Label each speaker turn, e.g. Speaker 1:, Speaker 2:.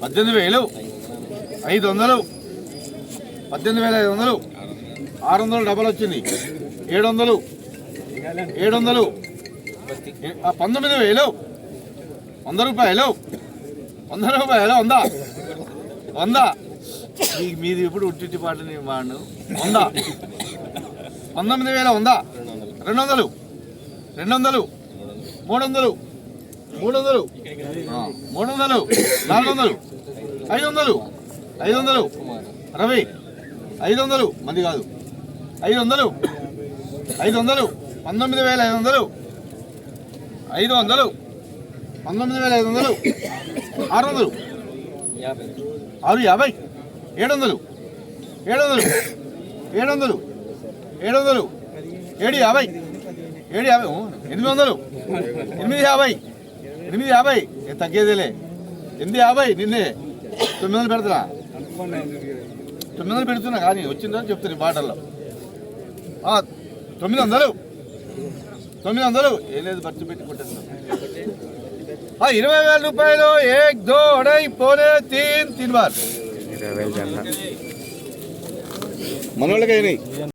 Speaker 1: పద్దెనిమిది వేలు ఐదు వందలు పద్దెనిమిది వేల ఐదు వందలు ఆరు వందలు డబల్ వచ్చింది. ఏడు వందలు ఏడు వందలు పంతొమ్మిది వేలు వంద రూపాయలు వంద రూపాయలు వందా వంద. మీది ఇప్పుడు ఉట్టి పాటని వాడు వంద. పంతొమ్మిది వేల వంద రెండు వందలు. రెండు వందలు మూడు వందలు మూడు వందలు మూడు వందలు నాలుగు వందలు ఐదు వందలు ఐదు వందలు రవి ఐదు వందలు మంది కాదు. ఐదు వందలు ఐదు వందలు పంతొమ్మిది వేల ఐదు వందలు ఐదు వందలు పంతొమ్మిది వేల ఐదు వందలు ఆరు వందలు ఆరు యాభై. ఏడు వందలు ఏడు వందలు ఏడు వందలు ఏడు వందలు ఏడు యాభై. ఏడు యాభై ఎనిమిది వందలు. ఎనిమిది యాభై ఎనిమిది యాభై. ఏ తగ్గేదేలే. ఎనిమిది యాభై నిన్నే. తొమ్మిది వందలు పెడతారా తొమ్మిది వందలు పెడుతున్నా కానీ వచ్చిందని చెప్తాను ఈ బాటల్లో ఆ, తొమ్మిది వందలు. తొమ్మిది వందలు. ఏం లేదు ఖర్చు పెట్టి కొట్టేస్తాం ఆ, ఇరవై వేల రూపాయలు ఏక్ దో అడై పోనే తీన్ తీన్ బార్. మనోళ్ళకి అయినాయి.